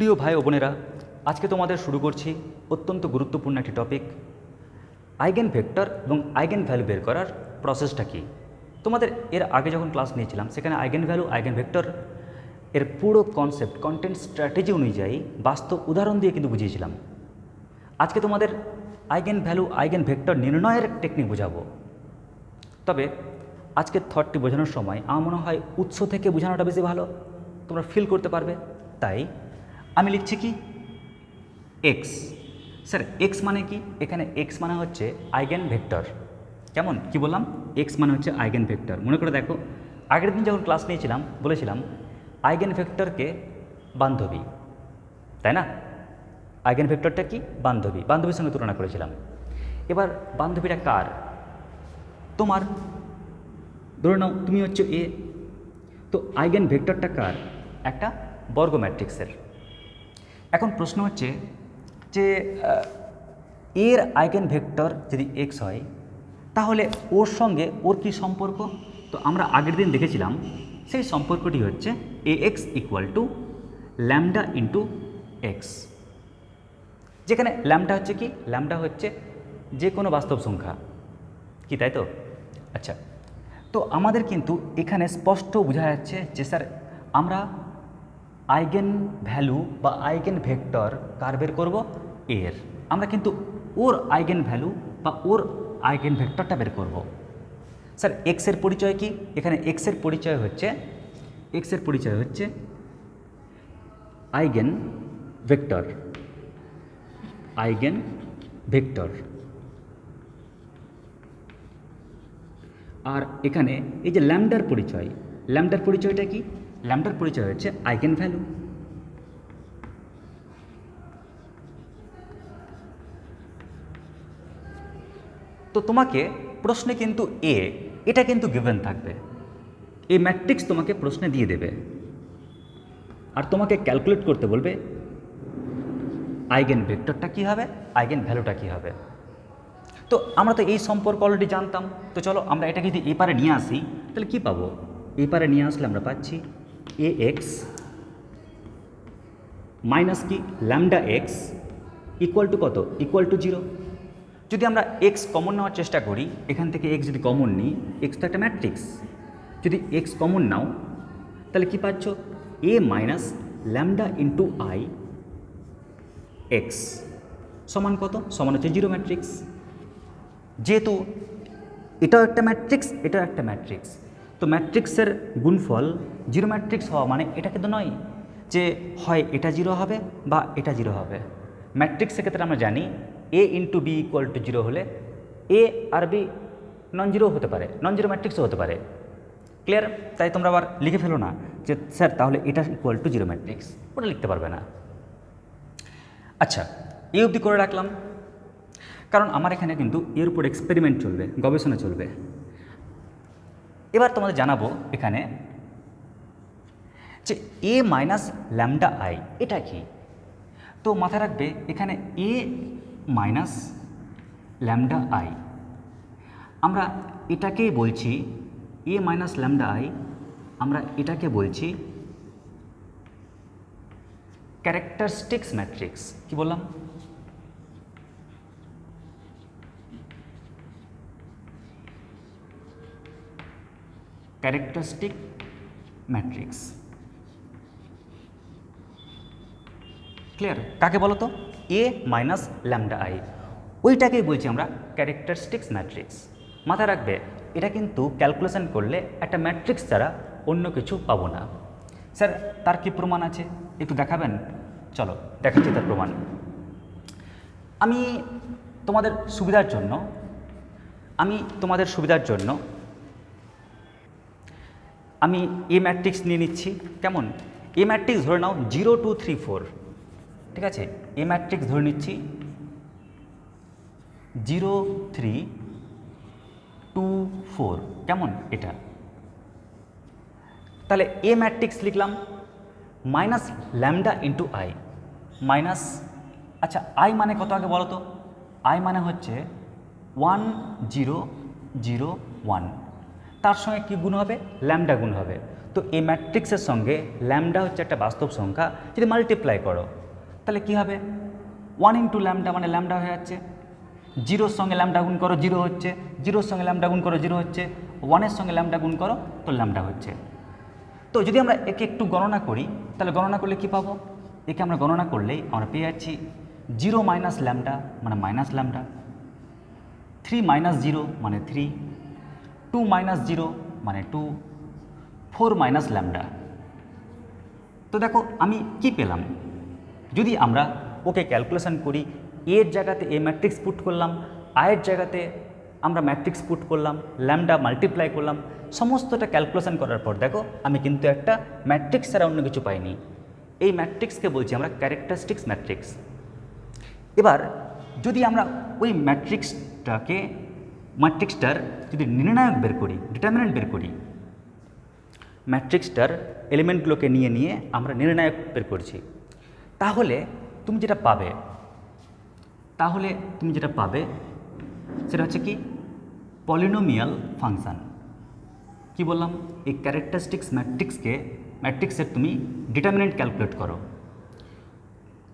প্রিয় ভাই ও বোনেরা, আজকে তোমাদের শুরু করছি অত্যন্ত গুরুত্বপূর্ণ একটি টপিক আইগেন ভেক্টর এবং আইগেন ভ্যালু বের করার প্রসেসটা কী? তোমাদের এর আগে যখন ক্লাস নিয়েছিলাম, সেখানে আইগেন ভ্যালু আইগেন ভেক্টর এর পুরো কনসেপ্ট কন্টেন্ট স্ট্র্যাটেজি অনুযায়ী বাস্তব উদাহরণ দিয়ে কিন্তু বুঝিয়েছিলাম। আজকে তোমাদের আইগেন ভ্যালু আইগেন ভেক্টর নির্ণয়ের টেকনিক বোঝাবো। তবে আজকের থটটি বোঝানোর সময় আমার মনে হয় উৎস থেকে বোঝানোটা বেশি ভালো, তোমরা ফিল করতে পারবে। তাই আমি লিখছি কি? এক্স স্যার এক্স মানে কি? এখানে এক্স মানে হচ্ছে আইগেন ভেক্টর কেমন? কি বললাম? এক্স মানে হচ্ছে আইগেন ভেক্টর মনে করে দেখো, আগের দিন যখন ক্লাস নিয়েছিলাম, বলেছিলাম আইগেন ভেক্টরকে বান্ধবী। তাই না? আইগেন ভেক্টরটা কি? বান্ধবী। বান্ধবীর সঙ্গে তুলনা করেছিলাম। এবার বান্ধবীটা কার? তোমার। ধরে নাও, তুমি হচ্ছে এ তো আইগেন ভেক্টরটা কার? একটা বর্গ ম্যাট্রিক্সের এখন প্রশ্ন হচ্ছে যে এর আইগেন ভেক্টর যদি এক্স হয়, তাহলে ওর সঙ্গে ওর কি সম্পর্ক? তো আমরা আগের দিন দেখেছিলাম, সেই সম্পর্কটি হচ্ছে A X equal to lambda into X যেখানে ল্যামডা হচ্ছে কি? ল্যামডা হচ্ছে যে কোনো বাস্তব সংখ্যা। কি তাই তো? আচ্ছা তো আমাদের কিন্তু এখানে স্পষ্ট বোঝা যাচ্ছে যে স্যার, আমরা আইগেন ভ্যালু বা আইগেন ভেক্টর কার বের করব? এর। আমরা কিন্তু ওর আইগেন ভ্যালু বা ওর আইগেন ভেক্টরটা বের করব। স্যার এক্সের পরিচয় কি? এখানে এক্সের পরিচয় হচ্ছে এক্সের পরিচয় হচ্ছে আইগেন ভেক্টর। Eigen vector. আর এখানে এই যে ল্যামডার পরিচয়, ল্যামডার পরিচয়টা কি? ল্যামডার পরিচয় হচ্ছে আইগেন ভ্যালু তো তোমাকে প্রশ্নে কিন্তু এ এটা কিন্তু গিভেন থাকবে। এই ম্যাট্রিক্স তোমাকে প্রশ্নে দিয়ে দেবে। আর তোমাকে ক্যালকুলেট করতে বলবে আইগেন ভেক্টরটা কী হবে আইগেন ভ্যালুটা কী হবে। তো আমরা তো এই সম্পর্ক অলরেডি জানতাম। তো চলো আমরা এটাকে যদি এই পারে নিয়ে আসি, তাহলে কী পাবো? এই পারে নিয়ে আসলে আমরা পাচ্ছি এ এক্স মাইনাস কি ল্যামডা এক্স ইকুয়াল টু কত? ইকুয়াল টু জিরো যদি আমরা এক্স কমন নেওয়ার চেষ্টা করি, এখান থেকে এক্স যদি কমন নিই এক্স তো একটা ম্যাট্রিক্স যদি এক্স কমন নাও, তাহলে কী পাচ্ছ? A minus lambda into I X সমান কত? সমান হচ্ছে জিরো ম্যাট্রিক্স যেহেতু এটাও একটা ম্যাট্রিক্স এটাও একটা ম্যাট্রিক্স তো ম্যাট্রিক্সের গুণফল জিরো ম্যাট্রিক্স হওয়া মানে এটা কিন্তু নয় যে হয় এটা জিরো হবে বা এটা জিরো হবে। ম্যাট্রিক্সের ক্ষেত্রে আমরা জানি A into B equal to zero হলে A R B non zero হতে পারে নন জিরো ম্যাট্রিক্সও হতে পারে। ক্লিয়ার তাই তোমরা আবার লিখে ফেলো না যে, স্যার, তাহলে এটা ইকুয়াল টু জিরো ম্যাট্রিক্স। ওটা লিখতে পারবে না। আচ্ছা এই অবধি করে রাখলাম। কারণ আমার এখানে কিন্তু এর উপর এক্সপেরিমেন্ট চলবে, গবেষণা চলবে। এবার তোমাদের জানাব এখানে যে এ মাইনাস ল্যামডা আই, এটা কি? তো মাথায় রাখবে এখানে এ মাইনাস ল্যামডা আই। আমরা এটাকেই বলছি, এ মাইনাস ল্যামডা আই, আমরা এটাকে বলছি ক্যারেক্টারিস্টিক্স ম্যাট্রিক্স। কি বললাম? ক্যারেক্টারিস্টিক ম্যাট্রিক্স ক্লিয়ার কাকে বলো তো এ মাইনাস ল্যামডা আই ওইটাকেই বলছি আমরা ক্যারেক্টারিস্টিক্স ম্যাট্রিক্স মাথায় রাখবে, এটা কিন্তু ক্যালকুলেশন করলে একটা ম্যাট্রিক্স ছাড়া অন্য কিছু পাবো না। স্যার, তার কি প্রমাণ আছে? একটু দেখাবেন? চলো, দেখাচ্ছি তার প্রমাণ। আমি তোমাদের সুবিধার জন্য, আমি তোমাদের সুবিধার জন্য আমি এ ম্যাট্রিক্স নিয়ে নিচ্ছি, কেমন? এ ম্যাট্রিক্স ধরে নাও জিরো টু থ্রি ফোর ঠিক আছে? এ ম্যাট্রিক্স ধরে নিচ্ছি জিরো থ্রি টু ফোর কেমন এটা? তাহলে এ ম্যাট্রিক্স লিখলাম minus lambda into I minus আচ্ছা আই মানে কত আগে বলো তো? আই মানে হচ্ছে ওয়ান জিরো জিরো ওয়ান তার সঙ্গে কী গুণ হবে? ল্যামডা গুণ হবে। তো এই ম্যাট্রিক্সের সঙ্গে ল্যামডা হচ্ছে একটা বাস্তব সংখ্যা, যদি মাল্টিপ্লাই করো, তাহলে কি হবে? ওয়ান ইন্টু ল্যামডা মানে ল্যামডা হয়ে যাচ্ছে। জিরোর সঙ্গে ল্যামডা গুণ করো, জিরো হচ্ছে। জিরোর সঙ্গে ল্যামডা গুণ করো, জিরো হচ্ছে। ওয়ানের সঙ্গে ল্যামডা গুণ করো, তো ল্যামডা হচ্ছে। তো যদি আমরা একে একটু গণনা করি, তাহলে গণনা করলে কি পাবো? একে আমরা গণনা করলেই আমরা পেয়ে যাচ্ছি জিরো মাইনাস ল্যামডা মানে minus lambda. Three minus zero মানে থ্রি টু মাইনাস জিরো মানে টু, ফোর মাইনাস ল্যামডা। তো দেখো, আমি কি পেলাম? যদি আমরা ওকে ক্যালকুলেশন করি এর জায়গাতে এ ম্যাট্রিক্স পুট করলাম আয়ের জায়গাতে আমরা ম্যাট্রিক্স পুট করলাম, ল্যামডা মাল্টিপ্লাই করলাম, সমস্তটা ক্যালকুলেশন করার পর দেখো, আমি কিন্তু একটা ম্যাট্রিক্স ছাড়া অন্য কিছু পাইনি। এই ম্যাট্রিক্সকে বলছি আমরা ক্যারেক্টারিস্টিক্স ম্যাট্রিক্স। এবার, যদি আমরা ওই ম্যাট্রিক্সটাকে ম্যাট্রিক্সটার যদি নির্ণায়ক বের করি ডিটারমিনেন্ট বের করি ম্যাট্রিক্সটার এলিমেন্টগুলোকে নিয়ে নিয়ে আমরা নির্ণায়ক বের করছি। তাহলে তুমি যেটা পাবে, তাহলে তুমি যেটা পাবে, সেটা হচ্ছে কি? পলিনোমিয়াল ফাংশান কি বললাম? এই ক্যারেক্টারিস্টিক্স ম্যাট্রিক্সকে ম্যাট্রিক্সের তুমি ডিটারমিনেন্ট ক্যালকুলেট করো।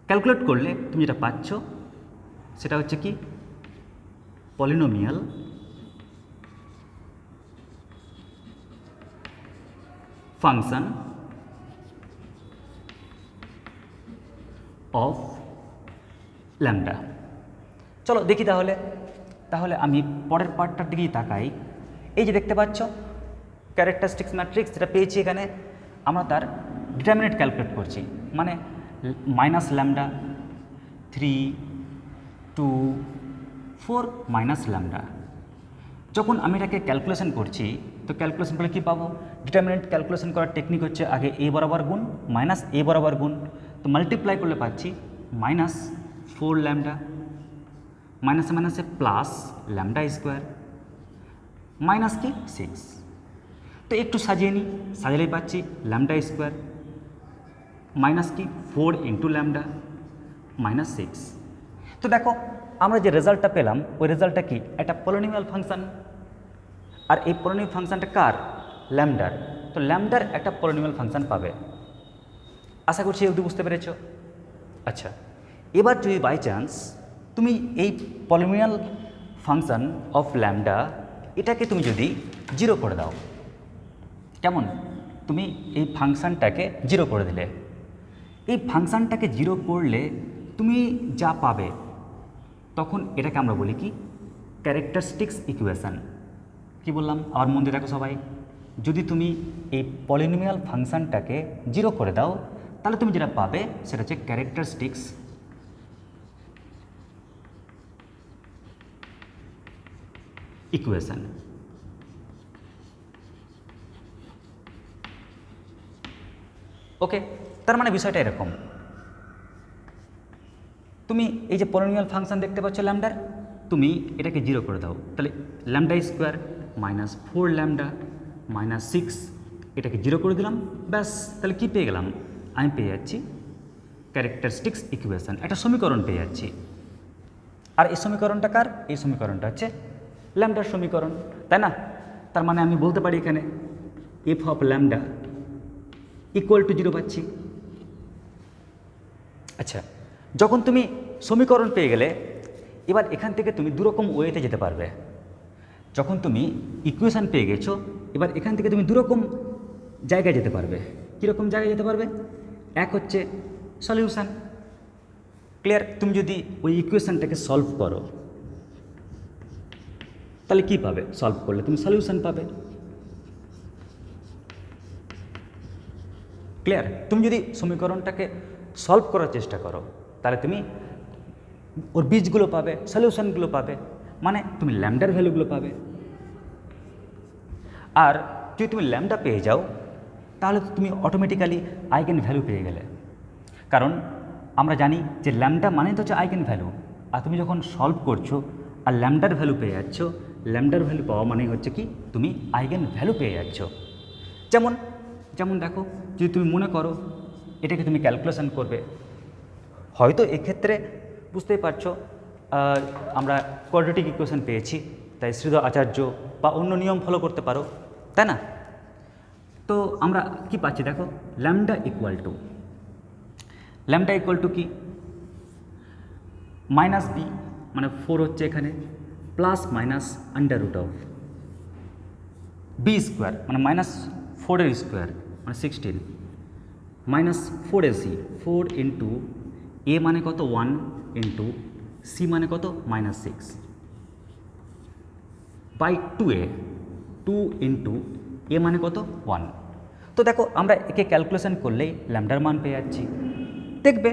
ক্যালকুলেট করলে তুমি যেটা পাচ্ছ, সেটা হচ্ছে কি? পলিনোমিয়াল ফাংশন অফ ল্যামডা চলো দেখি তাহলে। তাহলে আমি পরের পার্টটার দিকেই তাকাই। এই যে দেখতে পাচ্ছ ক্যারেক্টারিস্টিক্স ম্যাট্রিক্স যেটা পেয়েছি এখানে, আমরা তার ডিটারমিনেট ক্যালকুলেট করছি। মানে minus lambda three two four minus lambda যখন আমি এটাকে ক্যালকুলেশন করছি, তো ক্যালকুলেশন করলে কী পাবো? ডিটারমিনেন্ট ক্যালকুলেশন করার টেকনিক হচ্ছে আগে এ বরাবর গুণ মাইনাস এ বরাবর গুণ। তো মাল্টিপ্লাই করলে পাচ্ছি মাইনাস ফোর ল্যামডা মাইনাসে মাইনাসে প্লাস ল্যামডা স্কোয়ার মাইনাস কি? সিক্স তো একটু সাজিয়ে নিই, সাজালেই পাচ্ছি ল্যামডা স্কোয়ার মাইনাস কি? Four into lambda minus six তো দেখো, আমরা যে রেজাল্টটা পেলাম, ওই রেজাল্টটা কি? একটা পলিনোমিয়াল ফাংশন আর এই পলিনোমিয়াল ফাংশনটা কার? ল্যামডার। তো ল্যামডার একটা পলিনোমিয়াল ফাংশন পাবে। আশা করছি অবধি বুঝতে পেরেছ? আচ্ছা এবার যদি বাই চান্স তুমি এই পলিনোমিয়াল ফাংশন অফ ল্যামডা এটাকে তুমি যদি জিরো করে দাও, কেমন? তুমি এই ফাংশনটাকে জিরো করে দিলে। এই ফাংশানটাকে জিরো করলে তুমি যা পাবে, তখন এটাকে আমরা বলি কি? ক্যারেক্টারিস্টিক্স ইকুয়েশান কি বললাম? আবার মন দিয়ে দেখো সবাই। যদি তুমি এই পলিনোমিয়াল ফাংশনটাকে জিরো করে দাও, তাহলে তুমি যেটা পাবে সেটা হচ্ছে ক্যারেক্টারিস্টিক্স ইকুয়েশান ওকে তার মানে বিষয়টা এরকম। তুমি এই যে পলিনোমিয়াল ফাংশন দেখতে পাচ্ছ ল্যামডার তুমি এটাকে জিরো করে দাও। তাহলে lambda square minus four lambda minus six এটাকে জিরো করে দিলাম, ব্যাস, তাহলে কী পেয়ে গেলাম? আমি পেয়ে যাচ্ছি ক্যারেক্টারিস্টিক্স ইকুয়েশন একটা সমীকরণ পেয়ে যাচ্ছি। আর এই সমীকরণটা কার? এই সমীকরণটা হচ্ছে ল্যামডার সমীকরণ, তাই না? তার মানে আমি বলতে পারি এখানে F of lambda equal to zero পাচ্ছি। আচ্ছা যখন তুমি সমীকরণ পেয়ে গেলে, এবার এখান থেকে তুমি দুরকম ওয়েতে যেতে পারবে। যখন তুমি ইকুয়েশান পেয়ে গেছো, এবার এখান থেকে তুমি দুরকম জায়গায় যেতে পারবে। কীরকম জায়গায় যেতে পারবে? এক হচ্ছে সলিউশান ক্লিয়ার তুমি যদি ওই ইকুয়েশানটাকে সলভ করো, তাহলে কি পাবে? সলভ করলে তুমি সলিউশান পাবে। ক্লিয়ার তুমি যদি সমীকরণটাকে সলভ করার চেষ্টা করো, তাহলে তুমি ওর বীজগুলো পাবে সলিউশনগুলো পাবে। মানে তুমি ল্যামডার ভ্যালুগুলো পাবে। আর যদি তুমি ল্যামডা পেয়ে যাও, তাহলে তো তুমি অটোমেটিক্যালি আইগেন ভ্যালু পেয়ে গেলে। কারণ আমরা জানি যে ল্যামডা মানে তো হচ্ছে আইগেন ভ্যালু। আর তুমি যখন সলভ করছ আর ল্যামডার ভ্যালু পেয়ে যাচ্ছ, ল্যামডার ভ্যালু পাওয়া মানেই হচ্ছে কি, তুমি আইগেন ভ্যালু পেয়ে যাচ্ছ। যেমন যেমন দেখো, যদি তুমি মনে করো এটাকে তুমি ক্যালকুলেশন করবে, হয়তো এক্ষেত্রে বুঝতেই পারছ আমরা কোয়াড্রেটিক ইকুয়েশন পেয়েছি, তাই শ্রীধর আচার্য বা অন্য নিয়ম ফলো করতে পারো, তাই না? তো আমরা কি পাচ্ছি দেখো lambda equal to lambda equal to কি? মাইনাস বি মানে ফোর হচ্ছে এখানে plus minus under root of B square মানে মাইনাস ফোরের স্কোয়ার মানে sixteen minus four AC four into A মানে কত? ওয়ান ইন্টু সি মানে কত? Minus six by two A two into A মানে কত? ওয়ান তো দেখো, আমরা একে ক্যালকুলেশন করলেই ল্যামডার মান পেয়ে যাচ্ছি। দেখবে?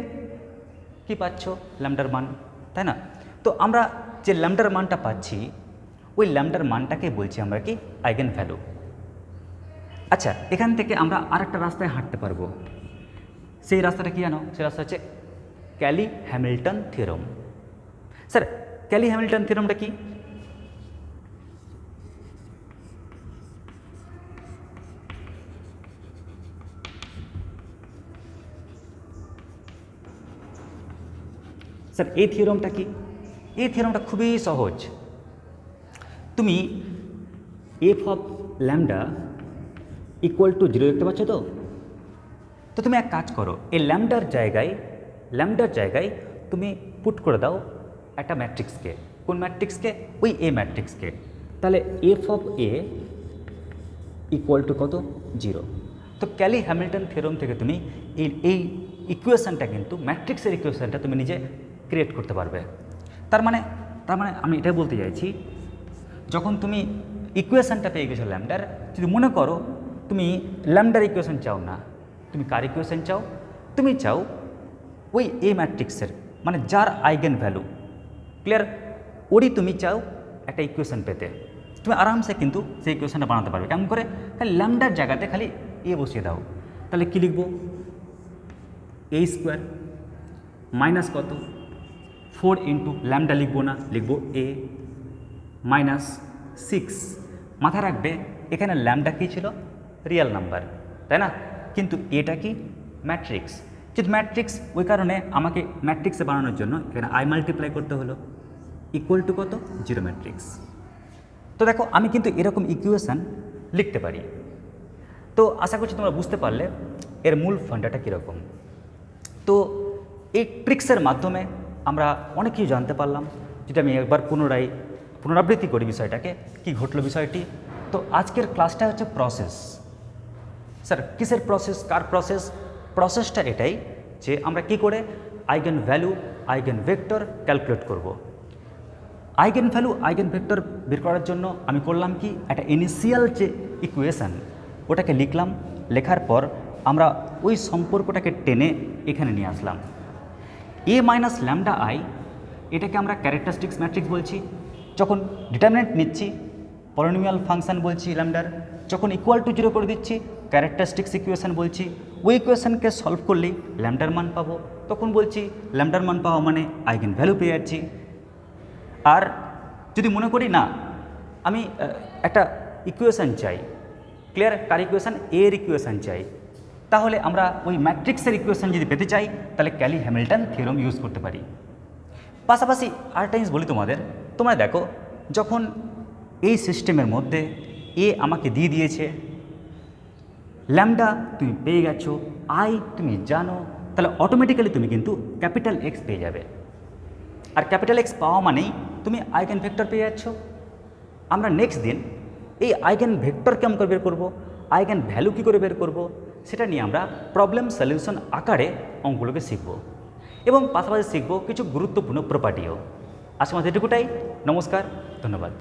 কি পাচ্ছ? ল্যামডার মান, তাই না? তো আমরা যে ল্যামডার মানটা পাচ্ছি, ওই ল্যামডার মানটাকে বলছি আমরা কি? আইগেন ভ্যালু আচ্ছা এখান থেকে আমরা আরেকটা রাস্তায় হাঁটতে পারব। সেই রাস্তাটা কি জানো? সেই রাস্তা হচ্ছে Cayley Hamilton theorem sir, Cayley Hamilton থিওরমটা কি? স্যার, এই থিওরমটা কি? এই থিওরমটা খুবই সহজ। তুমি F of lambda equal to zero দেখতে পাচ্ছ তো? তো তুমি এক কাজ করো, এই ল্যামডার জায়গায় ল্যামডার জায়গায় তুমি পুট করে দাও একটা ম্যাট্রিক্সকে কোন ম্যাট্রিক্সকে ওই এ ম্যাট্রিক্সকে তাহলে F of A equal to কত? জিরো তো ক্যালি হ্যামিল্টন থিওরম থেকে তুমি এই এই ইকুয়েশনটা কিন্তু ম্যাট্রিক্সের ইকুয়েশানটা তুমি নিজে ক্রিয়েট করতে পারবে। তার মানে তার মানে আমি এটাই বলতে চাইছি, যখন তুমি ইকুয়েশানটা পেয়ে গেছো ল্যামডার যদি মনে করো তুমি ল্যামডার ইকুয়েশান চাও না, তুমি কার ইকুয়েশান চাও? তুমি চাও ওই এ ম্যাট্রিক্সের মানে যার আইগেন ভ্যালু ক্লিয়ার ওরই তুমি চাও একটা ইকুয়েশন পেতে তুমি আরামসে কিন্তু সেই ইকুয়েশনটা বানাতে পারবে কেমন করে খালি ল্যামডার জায়গাতে খালি এ বসিয়ে দাও তাহলে কী লিখব এ স্কোয়ার মাইনাস কত ফোর ইন্টু ল্যামডা লিখব না লিখব এ মাইনাস সিক্স মাথায় রাখবে এখানে ল্যামডা কী ছিল রিয়েল নাম্বার তাই না কিন্তু এটা কি ম্যাট্রিক্স কিন্তু ম্যাট্রিক্স ওই কারণে আমাকে ম্যাট্রিক্সে বানানোর জন্য এখানে আই মাল্টিপ্লাই করতে হলো ইকুয়াল টু কত? জিরো ম্যাট্রিক্স তো দেখো, আমি কিন্তু এরকম ইকুয়েশান লিখতে পারি। তো আশা করছি তোমরা বুঝতে পারলে এর মূল ফান্ডাটা কীরকম। তো এই ট্রিক্সের মাধ্যমে আমরা অনেক কিছু জানতে পারলাম যদি আমি একবার পুনরায় পুনরাবৃত্তি করি বিষয়টাকে, কি ঘটলো বিষয়টি। তো আজকের ক্লাসটা হচ্ছে প্রসেস স্যার, কিসের প্রসেস কার প্রসেস প্রসেসটা এটাই যে আমরা কি করে eigen value eigen vector calculate করব। আইগেন ভ্যালু আইগেন ভেক্টর বের করার জন্য আমি করলাম কি? একটা ইনিশিয়াল যে ইকুয়েশান ওটাকে লিখলাম। লেখার পর আমরা ওই সম্পর্কটাকে টেনে এখানে নিয়ে আসলাম। এ মাইনাস ল্যামডা আই এটাকে আমরা ক্যারেক্টারিস্টিক্স ম্যাট্রিক্স বলছি। যখন ডিটারমিনেন্ট নিচ্ছি পলিনোমিয়াল ফাংশন বলছি ল্যামডার যখন ইকুয়াল টু জিরো করে দিচ্ছি ক্যারেক্টারিস্টিক্স ইকুয়েশন বলছি। ওই ইকুয়েশানকে সলভ করলেই ল্যামডার মান পাবো। তখন বলছি ল্যামডার মান পাওয়া মানে আইগেন ভ্যালু পেয়ে যাচ্ছি। আর যদি মনে করি না, আমি একটা ইকুয়েশান চাই ক্লিয়ার কার ইকুয়েশন এর ইকুয়েশান চাই। তাহলে আমরা ওই ম্যাট্রিক্সের ইকুয়েশান যদি পেতে চাই, তাহলে ক্যালি হ্যামিল্টন থিওরম ইউজ করতে পারি। পাশাপাশি আর টাইমস বলি তোমাদের। তোমরা দেখো, যখন এই সিস্টেমের মধ্যে এ আমাকে দিয়ে দিয়েছে ল্যামডা তুমি পেয়ে গেছো আই তুমি জানো, তাহলে অটোমেটিক্যালি তুমি কিন্তু ক্যাপিটাল এক্স পেয়ে যাবে। আর ক্যাপিটাল এক্স পাওয়া মানেই তুমি আইকেন ভেক্টর পেয়ে যাচ্ছ। আমরা নেক্সট দিন এই আইকেন ভেক্টর কেমন করে বের করব আইকেন ভ্যালু কী করে বের করব, সেটা নিয়ে আমরা প্রবলেম সলিউশন আকারে অঙ্কগুলোকে শিখব। এবং পাশাপাশি শিখব কিছু গুরুত্বপূর্ণ প্রপার্টিও আজকে আমাদের এটুকুটাই। নমস্কার, ধন্যবাদ।